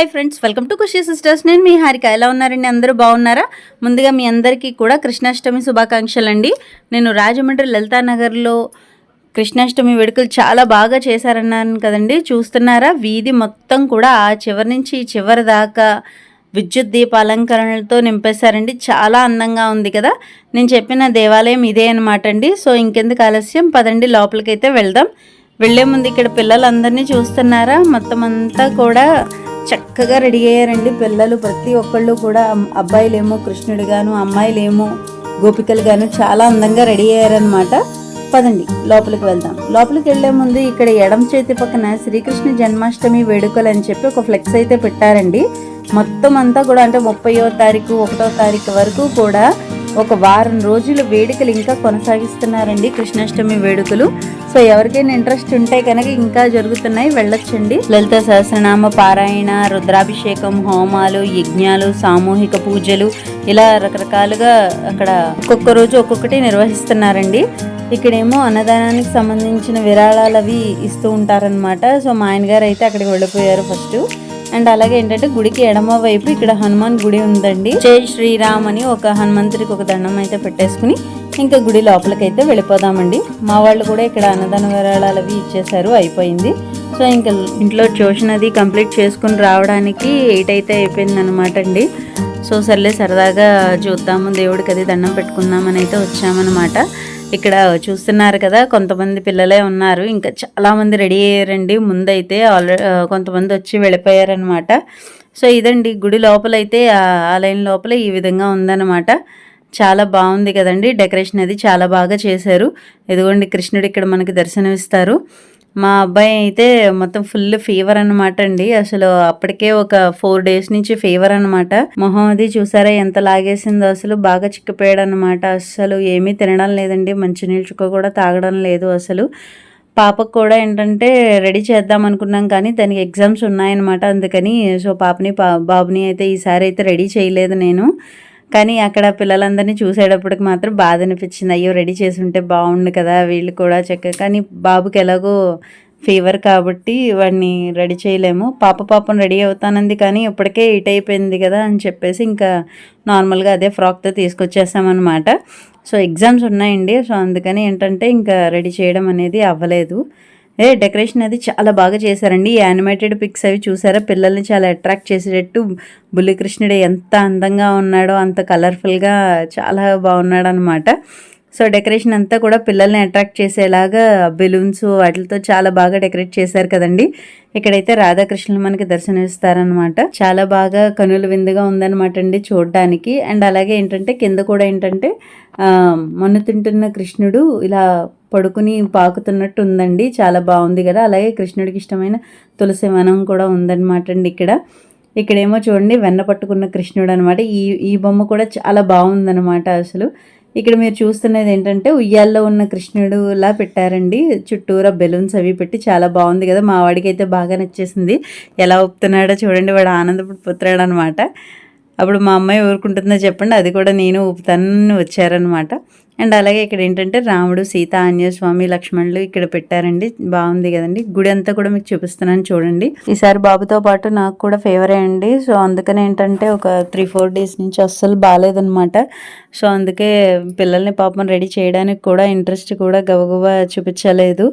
Hi friends welcome to Khushi sisters నేను మీ హారిక. ఎలా ఉన్నారండి? అందరూ బాగున్నారా? ముందుగా మీ అందరికీ కూడా కృష్ణాష్టమి శుభాకాంక్షలు అండి నేను రాజమండ్రి లలితానగర్లో కృష్ణాష్టమి వేడుకలు చాలా బాగా చేశారన్నాను కదండి. చూస్తున్నారా? వీధి మొత్తం కూడా ఆ చివరి నుంచి ఈ చివరి దాకా విద్యుత్ దీప అలంకరణలతో నింపేశారండి. చాలా అందంగా ఉంది కదా? నేను చెప్పిన దేవాలయం ఇదే అనమాట అండి. సో ఇంకెందుకు ఆలస్యం? పదండి లోపలికైతే వెళ్దాం. వెళ్ళే ముందు ఇక్కడ పిల్లలందరినీ చూస్తున్నారా? మొత్తం అంతా కూడా చక్కగా రెడీ అయ్యారండి. పిల్లలు ప్రతి ఒక్కళ్ళు కూడా అబ్బాయిలేమో అబ్బాయిలేమో కృష్ణుడిగాను అమ్మాయిలేమో గోపికలుగాను చాలా అందంగా రెడీ అయ్యారనమాట పదండి లోపలికి వెళ్దాం. లోపలికి వెళ్ళే ముందు ఇక్కడ ఎడం చేతి పక్కన శ్రీకృష్ణ జన్మాష్టమి వేడుకలు అని చెప్పి ఒక ఫ్లెక్స్ అయితే పెట్టారండి. మొత్తం అంతా కూడా అంటే ముప్పయో తారీఖు ఒకటో తారీఖు వరకు కూడా ఒక వారం రోజులు వేడుకలు ఇంకా కొనసాగిస్తున్నారండి కృష్ణాష్టమి వేడుకలు. సో ఎవరికైనా ఇంట్రెస్ట్ ఉంటే కనుక ఇంకా జరుగుతున్నాయి వెళ్ళొచ్చండి. లలిత సహస్రనామ పారాయణ రుద్రాభిషేకం హోమాలు యజ్ఞాలు సామూహిక పూజలు ఇలా రకరకాలుగా అక్కడ ఒక్కొక్క రోజు ఒక్కొక్కటి నిర్వహిస్తున్నారండి. ఇక్కడేమో అన్నదానానికి సంబంధించిన విరాళాలు అవి ఇస్తూ ఉంటారనమాట సో మా ఆయన గారు అయితే అక్కడికి వెళ్ళిపోయారు ఫస్ట్. అండ్ అలాగే ఏంటంటే గుడికి ఎడమ వైపు ఇక్కడ హనుమాన్ గుడి ఉందండి. జై శ్రీరామ్ అని ఒక హనుమంతుడికి ఒక దండం అయితే పెట్టేసుకుని ఇంకా గుడి లోపలికైతే వెళ్ళిపోదామండి. మా వాళ్ళు కూడా ఇక్కడ అన్నదాన విరాళాలు అవి ఇచ్చేసారు అయిపోయింది. సో ఇంకా ఇంట్లో ట్యూషన్ అది కంప్లీట్ చేసుకుని రావడానికి ఎయిట్ అయితే అయిపోయింది అనమాట అండి. సో సర్లే సరదాగా చూద్దాము దేవుడికి అది దండం పెట్టుకుందామని అయితే వచ్చామన్నమాట. ఇక్కడ చూస్తున్నారు కదా కొంతమంది పిల్లలే ఉన్నారు. ఇంకా చాలా మంది రెడీ అయ్యారండి. ముందైతే ఆల్రెడీ కొంతమంది వచ్చి వెళ్ళిపోయారనమాట సో ఇదండి గుడి లోపలైతే ఆలయం లోపల ఈ విధంగా ఉందన్నమాట. చాలా బాగుంది కదండి డెకరేషన్ అది. చాలా బాగా చేశారు. ఇదిగోండి కృష్ణుడు ఇక్కడ మనకి దర్శనమిస్తారు. మా అబ్బాయి అయితే మొత్తం ఫుల్ ఫీవర్ అనమాట అండి. అసలు అప్పటికే ఒక ఫోర్ డేస్ నుంచి ఫీవర్ అనమాట మొహం అది చూసారా ఎంత లాగేసిందో అసలు బాగా చిక్కిపోయాడు అనమాట అసలు ఏమీ తినడం లేదండి. మంచినీళ్ళు చుక్క కూడా తాగడం లేదు అసలు. పాపకు కూడా ఏంటంటే రెడీ చేద్దాం అనుకున్నాం కానీ దానికి ఎగ్జామ్స్ ఉన్నాయన్నమాట అందుకని. సో పాపని బాబుని అయితే ఈసారి అయితే రెడీ చేయలేదు నేను. కానీ అక్కడ పిల్లలందరినీ చూసేటప్పటికి మాత్రం బాధ అనిపించింది అయ్యో రెడీ చేసి ఉంటే బాగుండు కదా వీళ్ళు కూడా చక్కగా. కానీ బాబుకి ఎలాగో ఫీవర్ కాబట్టి వాడిని రెడీ చేయలేము. పాప పాపం రెడీ అవుతానంది కానీ ఇప్పటికే ఇట్ అయిపోయింది కదా అని చెప్పేసి ఇంకా నార్మల్గా అదే ఫ్రాక్తో తీసుకొచ్చేసామన్నమాట. సో ఎగ్జామ్స్ ఉన్నాయండి. సో అందుకని ఏంటంటే ఇంకా రెడీ చేయడం అనేది అవ్వలేదు. డెకరేషన్ అది చాలా బాగా చేశారండి. ఈ యానిమేటెడ్ పిక్స్ అవి చూసారా? పిల్లల్ని చాలా అట్రాక్ట్ చేసేటట్టు బుల్లి కృష్ణుడు ఎంత అందంగా ఉన్నాడో అంత కలర్ఫుల్గా చాలా బాగున్నాడు అనమాట సో డెకరేషన్ అంతా కూడా పిల్లల్ని అట్రాక్ట్ చేసేలాగా బెలూన్స్ వాటితో చాలా బాగా డెకరేట్ చేశారు కదండి. ఇక్కడైతే రాధాకృష్ణులు మనకి దర్శనమిస్తారనమాట చాలా బాగా కనుల విందుగా ఉందన్నమాట అండి చూడడానికి. అండ్ అలాగే ఏంటంటే కింద కూడా ఏంటంటే ఆ, మన్ను తింటున్న కృష్ణుడు ఇలా పడుకుని పాకుతున్నట్టు ఉందండి చాలా బాగుంది కదా. అలాగే కృష్ణుడికి ఇష్టమైన తులసి వనం కూడా ఉందన్నమాట అండి ఇక్కడ. ఇక్కడేమో చూడండి వెన్న పట్టుకున్న కృష్ణుడు అనమాట ఈ ఈ బొమ్మ కూడా చాలా బాగుందన్నమాట అసలు. ఇక్కడ మీరు చూస్తున్నది ఏంటంటే ఉయ్యాల్లో ఉన్న కృష్ణుడులా పెట్టారండి. చుట్టూరా బెలూన్స్ అవి పెట్టి చాలా బాగుంది కదా. మా వాడికి అయితే బాగా నచ్చేసింది. ఎలా ఒప్పుతున్నాడో చూడండి వాడు ఆనందపడిపోతున్నాడు అనమాట అప్పుడు మా అమ్మాయి ఊరుకుంటుందో చెప్పండి అది కూడా నేను ఊపుతానని వచ్చారనమాట. అండ్ అలాగే ఇక్కడ ఏంటంటే రాముడు సీత ఆంజనేయ స్వామి లక్ష్మణులు ఇక్కడ పెట్టారండి. బాగుంది కదండి. గుడి అంతా కూడా మీకు చూపిస్తున్నాను చూడండి. ఈసారి బాబుతో పాటు నాకు కూడా ఫేవరే అండి. సో అందుకని ఏంటంటే ఒక త్రీ ఫోర్ డేస్ నుంచి అస్సలు బాగాలేదనమాట. సో అందుకే పిల్లల్ని పాపం రెడీ చేయడానికి కూడా ఇంట్రెస్ట్ కూడా గబగబా చూపించలేదు.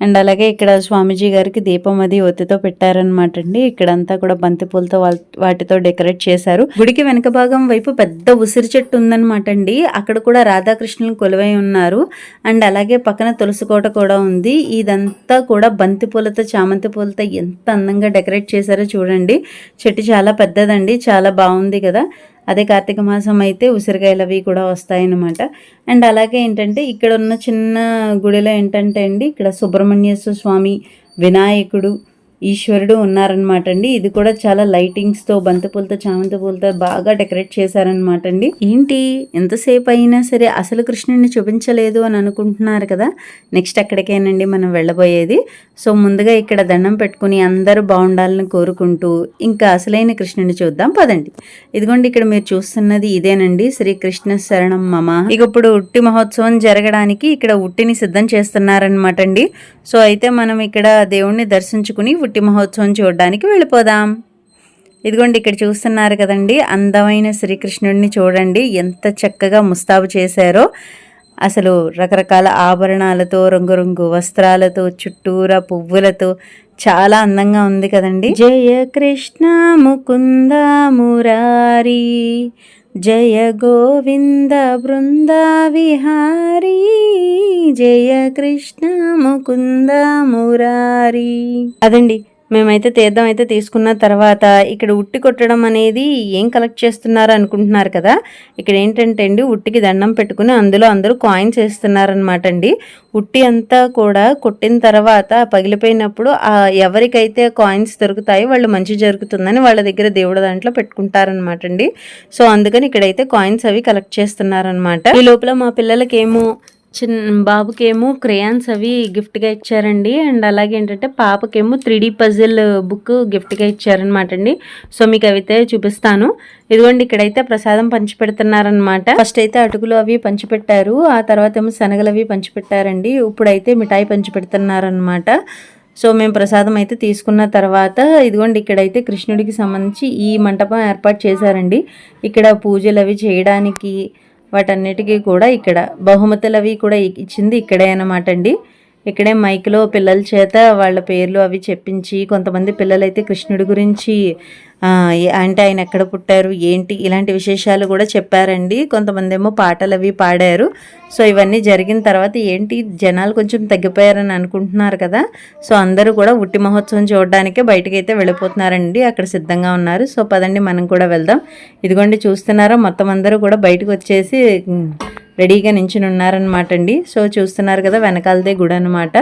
అండ్ అలాగే ఇక్కడ స్వామీజీ గారికి దీపం అది ఒత్తితో పెట్టారనమాట అండి. ఇక్కడంతా కూడా బంతి పూలతో వాటితో డెకరేట్ చేశారు. గుడికి వెనక భాగం వైపు పెద్ద ఉసిరి చెట్టు ఉందన్నమాట అండి. అక్కడ కూడా రాధాకృష్ణులు కొలువై ఉన్నారు. అండ్ అలాగే పక్కన తులసి కోట కూడా ఉంది. ఇదంతా కూడా బంతి పూలతో చామంతి పూలతో ఎంత అందంగా డెకరేట్ చేశారో చూడండి. చెట్టు చాలా పెద్దదండి. చాలా బాగుంది కదా. అదే కార్తీక మాసం అయితే ఉసిరికాయలు అవి కూడా వస్తాయన్నమాట. అండ్ అలాగే ఏంటంటే ఇక్కడ ఉన్న చిన్న గుడిలో ఏంటంటే అండి ఇక్కడ సుబ్రహ్మణ్యేశ్వర స్వామి వినాయకుడు ఈశ్వరుడు ఉన్నారనమాట అండి. ఇది కూడా చాలా లైటింగ్స్తో తో బంతిపూలతో చామంతి పూలతో బాగా డెకరేట్ చేశారనమాట అండి ఏంటి? ఎంతసేపు అయినా సరే అసలు కృష్ణుడిని చూపించలేదు అని అనుకుంటున్నారు కదా? నెక్స్ట్ అక్కడికేనండి మనం వెళ్ళబోయేది. సో ముందుగా ఇక్కడ దండం పెట్టుకుని అందరూ బాగుండాలని కోరుకుంటూ ఇంకా అసలైన కృష్ణుని చూద్దాం. పదండి. ఇదిగోండి ఇక్కడ మీరు చూస్తున్నది ఇదేనండి. శ్రీకృష్ణ శరణం మమ. ఇక ఇప్పుడు ఉట్టి మహోత్సవం జరగడానికి ఇక్కడ ఉట్టిని సిద్ధం చేస్తున్నారనమాట అండి సో అయితే మనం ఇక్కడ దేవుణ్ణి దర్శించుకుని పుట్టి మహోత్సవం చూడడానికి వెళ్ళిపోదాం. ఇదిగోండి ఇక్కడ చూస్తున్నారు కదండి అందమైన శ్రీకృష్ణుడిని చూడండి ఎంత చక్కగా ముస్తాబు చేశారో. అసలు రకరకాల ఆభరణాలతో రంగురంగు వస్త్రాలతో చుట్టూరా పువ్వులతో చాలా అందంగా ఉంది కదండి. జయ కృష్ణ ముకుంద మురారి. జయ గోవింద బృంద విహారీ జయ కృష్ణ ముకుంద మురారి. అదండి. మేమైతే తీర్థం అయితే తీసుకున్న తర్వాత ఇక్కడ ఉట్టి కొట్టడం అనేది ఏం కలెక్ట్ చేస్తున్నారు అనుకుంటున్నారు కదా? ఇక్కడ ఏంటంటే అండి ఉట్టికి దండం పెట్టుకుని అందులో అందరూ కాయిన్స్ వేస్తున్నారనమాట అండి. ఉట్టి అంతా కూడా కొట్టిన తర్వాత పగిలిపోయినప్పుడు ఎవరికైతే కాయిన్స్ దొరుకుతాయో వాళ్ళు మంచి జరుగుతుందని వాళ్ళ దగ్గర దేవుడు దాంట్లో పెట్టుకుంటారనమాట అండి. సో అందుకని ఇక్కడైతే కాయిన్స్ అవి కలెక్ట్ చేస్తున్నారనమాట ఈ లోపల మా పిల్లలకేమో చిన్న బాబుకేమో క్రేయాన్స్ అవి గిఫ్ట్గా ఇచ్చారండి. అండ్ అలాగే ఏంటంటే పాపకేమో త్రీ పజిల్ బుక్ గిఫ్ట్గా ఇచ్చారనమాట అండి. సో మీకు అయితే చూపిస్తాను. ఇదిగోండి ఇక్కడైతే ప్రసాదం పంచిపెడుతున్నారనమాట ఫస్ట్ అయితే అటుకులు అవి పంచిపెట్టారు. ఆ తర్వాత ఏమో శనగలు అవి పంచిపెట్టారండి. ఇప్పుడైతే మిఠాయి పంచిపెడుతున్నారనమాట సో మేము ప్రసాదం అయితే తీసుకున్న తర్వాత ఇదిగోండి ఇక్కడైతే కృష్ణుడికి సంబంధించి ఈ మంటపం ఏర్పాటు చేశారండి. ఇక్కడ పూజలు అవి చేయడానికి వాటన్నిటికీ కూడా ఇక్కడ బహుమతులు అవి కూడా ఇచ్చింది ఇక్కడే అనమాట అండి ఇక్కడే మైక్లో పిల్లల చేత వాళ్ళ పేర్లు అవి చెప్పించి కొంతమంది పిల్లలైతే కృష్ణుడి గురించి అంటే ఆయన ఎక్కడ పుట్టారు ఏంటి ఇలాంటి విశేషాలు కూడా చెప్పారండి. కొంతమంది ఏమో పాటలు అవి పాడారు. సో ఇవన్నీ జరిగిన తర్వాత ఏంటి జనాలు కొంచెం తగ్గిపోయారని అనుకుంటున్నారు కదా. సో అందరూ కూడా ఉట్టి మహోత్సవం చూడడానికే బయటకు అయితే వెళ్ళిపోతున్నారండి. అక్కడ సిద్ధంగా ఉన్నారు. సో పదండి మనం కూడా వెళ్దాం. ఇదిగోండి చూస్తున్నారా? మొత్తం అందరూ కూడా బయటకు వచ్చేసి రెడీగా నించుని ఉన్నారనమాట అండి సో చూస్తున్నారు కదా వెనకాలదే గుడి అనమాట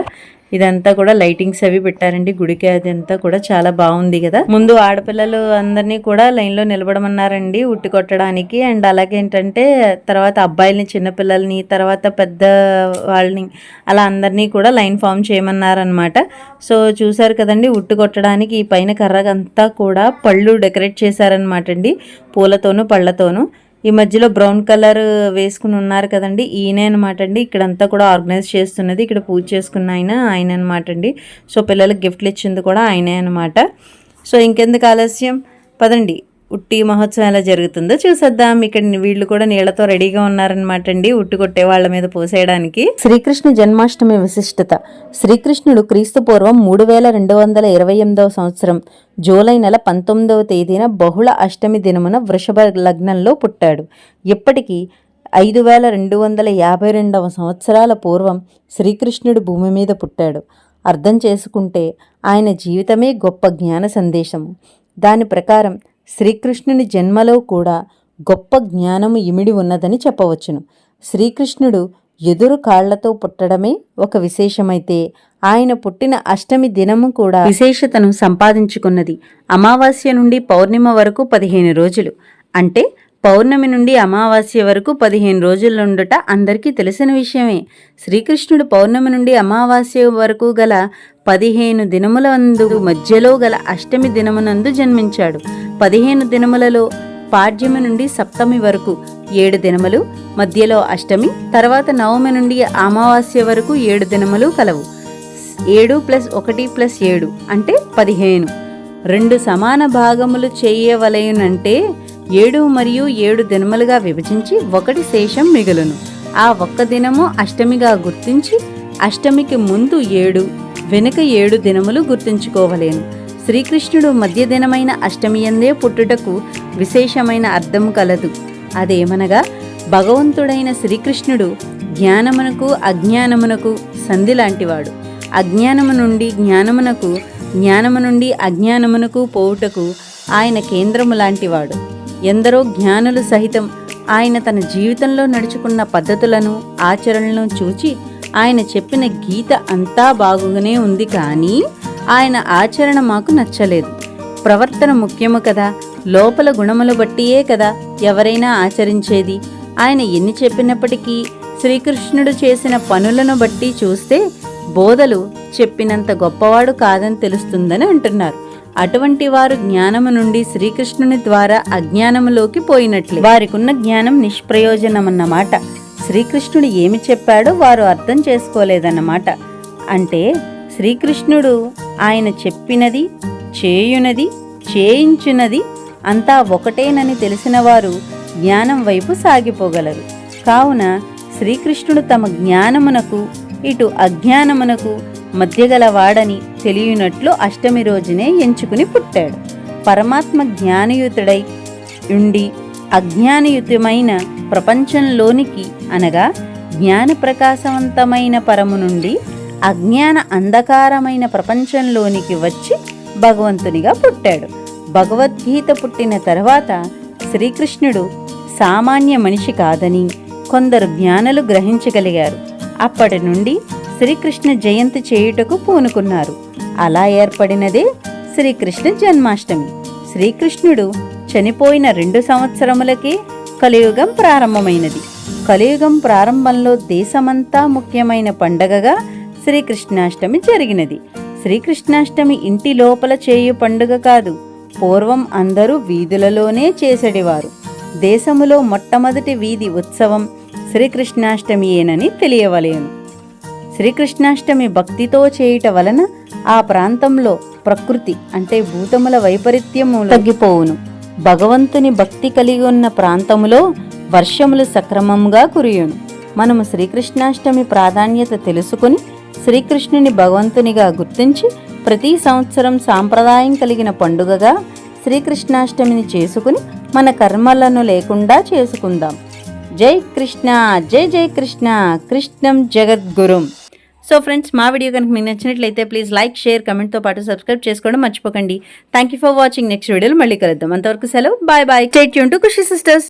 ఇదంతా కూడా లైటింగ్స్ అవి పెట్టారండి. గుడికి అదంతా కూడా చాలా బాగుంది కదా. ముందు ఆడపిల్లలు అందరినీ కూడా లైన్లో నిలబడమన్నారండి ఉట్టి కొట్టడానికి అండ్ అలాగే ఏంటంటే తర్వాత అబ్బాయిల్ని చిన్నపిల్లల్ని తర్వాత పెద్ద వాళ్ళని అలా అందరినీ కూడా లైన్ ఫామ్ చేయమన్నారనమాట సో చూసారు కదండి ఉట్టు కొట్టడానికి ఈ పైన కర్రగంతా కూడా పళ్ళు డెకరేట్ చేశారనమాట అండి పూలతోనూ పళ్ళతోనూ. ఈ మధ్యలో బ్రౌన్ కలర్ వేసుకుని ఉన్నారు కదండి. ఈయనే అనమాట అండి. ఇక్కడంతా కూడా ఆర్గనైజ్ చేస్తున్నది. ఇక్కడ పూజ చేసుకున్న ఆయన ఆయన అనమాట అండి. సో పిల్లలకు గిఫ్ట్లు ఇచ్చింది కూడా ఆయనే అనమాట సో ఇంకెందుకు ఆలస్యం? పదండి. ఉట్టి మహోత్సవం ఎలా జరుగుతుందో చూసేద్దాం. ఇక్కడ వీళ్ళు కూడా నీళ్ళతో రెడీగా ఉన్నారనమాట అండి. ఉట్టి కొట్టే వాళ్ళ మీద పోసేయడానికి. శ్రీకృష్ణ జన్మాష్టమి విశిష్టత. శ్రీకృష్ణుడు క్రీస్తు పూర్వం మూడు వేల రెండు వందల ఇరవై ఎనిమిదవ సంవత్సరం జూలై నెల పంతొమ్మిదవ తేదీన బహుళ అష్టమి దినమున వృషభ లగ్నంలో పుట్టాడు. ఇప్పటికీ ఐదు వేల రెండు వందల యాభై రెండవ సంవత్సరాల పూర్వం శ్రీకృష్ణుడు భూమి మీద పుట్టాడు. అర్థం చేసుకుంటే ఆయన జీవితమే గొప్ప జ్ఞాన సందేశము. దాని ప్రకారం శ్రీకృష్ణుని జన్మలో కూడా గొప్ప జ్ఞానము ఇమిడి ఉన్నదని చెప్పవచ్చును. శ్రీకృష్ణుడు ఎదురు కాళ్ళతో పుట్టడమే ఒక విశేషమైతే ఆయన పుట్టిన అష్టమి దినము కూడా విశేషతను సంపాదించుకున్నది. అమావాస్య నుండి పౌర్ణిమ వరకు పదిహేను రోజులు. అంటే పౌర్ణమి నుండి అమావాస్య వరకు పదిహేను రోజులుండుట అందరికీ తెలిసిన విషయమే. శ్రీకృష్ణుడు పౌర్ణమి నుండి అమావాస్య వరకు గల పదిహేను దినములందు మధ్యలో గల అష్టమి దినమునందు జన్మించాడు. పదిహేను దినములలో పాడ్యమి నుండి సప్తమి వరకు ఏడు దినములు మధ్యలో అష్టమి తర్వాత నవమి నుండి అమావాస్య వరకు ఏడు దినములు కలవు. ఏడు ప్లస్ ఒకటి ప్లస్ ఏడు అంటే పదిహేను. రెండు సమాన భాగములు చేయవలయునంటే ఏడు మరియు ఏడు దినములుగా విభజించి ఒకటి శేషం మిగులును. ఆ ఒక్క దినము అష్టమిగా గుర్తించి అష్టమికి ముందు ఏడు వెనుక ఏడు దినములు గుర్తుంచుకోవలేను. శ్రీకృష్ణుడు మధ్యదినమైన అష్టమియందే పుట్టుటకు విశేషమైన అర్థము కలదు. అదేమనగా భగవంతుడైన శ్రీకృష్ణుడు జ్ఞానమునకు అజ్ఞానమునకు సంధి లాంటివాడు. అజ్ఞానము నుండి జ్ఞానమునకు జ్ఞానము నుండి అజ్ఞానమునకు పోవుటకు ఆయన కేంద్రము లాంటివాడు. ఎందరో జ్ఞానులు సహితం ఆయన తన జీవితంలో నడుచుకున్న పద్ధతులను ఆచరణలను చూచి ఆయన చెప్పిన గీత అంతా బాగుగానే ఉంది కానీ ఆయన ఆచరణ మాకు నచ్చలేదు. ప్రవర్తన ముఖ్యము కదా లోపల గుణములు బట్టియే కదా ఎవరైనా ఆచరించేది. ఆయన ఎన్ని చెప్పినప్పటికీ శ్రీకృష్ణుడు చేసిన పనులను బట్టి చూస్తే బోధలు చెప్పినంత గొప్పవాడు కాదని తెలుస్తుందని అంటున్నారు. అటువంటి వారు జ్ఞానము నుండి శ్రీకృష్ణుని ద్వారా అజ్ఞానములోకి పోయినట్లే. వారికున్న జ్ఞానం నిష్ప్రయోజనమన్నమాట. శ్రీకృష్ణుడు ఏమి చెప్పాడో వారు అర్థం చేసుకోలేదన్నమాట. అంటే శ్రీకృష్ణుడు ఆయన చెప్పినది చేయునది చేయించినది అంతా ఒకటేనని తెలిసిన వారు జ్ఞానం వైపు సాగిపోగలరు. కావున శ్రీకృష్ణుడు తమ జ్ఞానమునకు ఇటు అజ్ఞానమునకు మధ్యగలవాడని తెలియనట్లు అష్టమి రోజునే ఎంచుకుని పుట్టాడు. పరమాత్మ జ్ఞానయుతుడై ఉండి అజ్ఞానయుతమైన ప్రపంచంలోనికి అనగా జ్ఞాన ప్రకాశవంతమైన పరము నుండి అజ్ఞాన అంధకారమైన ప్రపంచంలోనికి వచ్చి భగవంతునిగా పుట్టాడు. భగవద్గీత పుట్టిన తర్వాత శ్రీకృష్ణుడు సామాన్య మనిషి కాదని కొందరు జ్ఞానులు గ్రహించగలిగారు. అప్పటి నుండి శ్రీకృష్ణ జయంతి చేయుటకు పూనుకున్నారు. అలా ఏర్పడినదే శ్రీకృష్ణ జన్మాష్టమి. శ్రీకృష్ణుడు చనిపోయిన రెండు సంవత్సరములకే కలియుగం ప్రారంభమైనది. కలియుగం ప్రారంభంలో దేశమంతా ముఖ్యమైన పండగగా శ్రీకృష్ణాష్టమి జరిగినది. శ్రీకృష్ణాష్టమి ఇంటి లోపల చేయు పండుగ కాదు. పూర్వం అందరూ వీధులలోనే చేసెడివారు. దేశములో మొట్టమొదటి వీధి ఉత్సవం శ్రీకృష్ణాష్టమియేనని తెలియవలేను. శ్రీకృష్ణాష్టమి భక్తితో చేయుట వలన ఆ ప్రాంతంలో ప్రకృతి అంటే భూతముల వైపరీత్యము తగ్గిపోవును. భగవంతుని భక్తి కలిగి ఉన్న ప్రాంతములో వర్షములు సక్రమంగా కురియును. మనము శ్రీకృష్ణాష్టమి ప్రాధాన్యత తెలుసుకుని శ్రీకృష్ణుని భగవంతునిగా గుర్తించి ప్రతి సంవత్సరం సాంప్రదాయం కలిగిన పండుగగా శ్రీకృష్ణాష్టమిని చేసుకుని మన కర్మలను లేకుండా చేసుకుందాం. జై కృష్ణ జై జై కృష్ణ కృష్ణం జగద్గురుం. సో ఫ్రెండ్స్ మా వీడియో కనుక మీకు నచ్చినట్లయితే ప్లీజ్ లైక్ షేర్ కమెంట్తో పాటు సబ్స్క్రైబ్ చేసుకోవడం మర్చిపోకండి. Thank you for watching next వీడియోలో మళ్ళీ కలుద్దాం. అంతవరకు సెలవు. బాయ్ బాయ్ స్టేట్ యూన్ టు ఖుషి సిస్టర్స్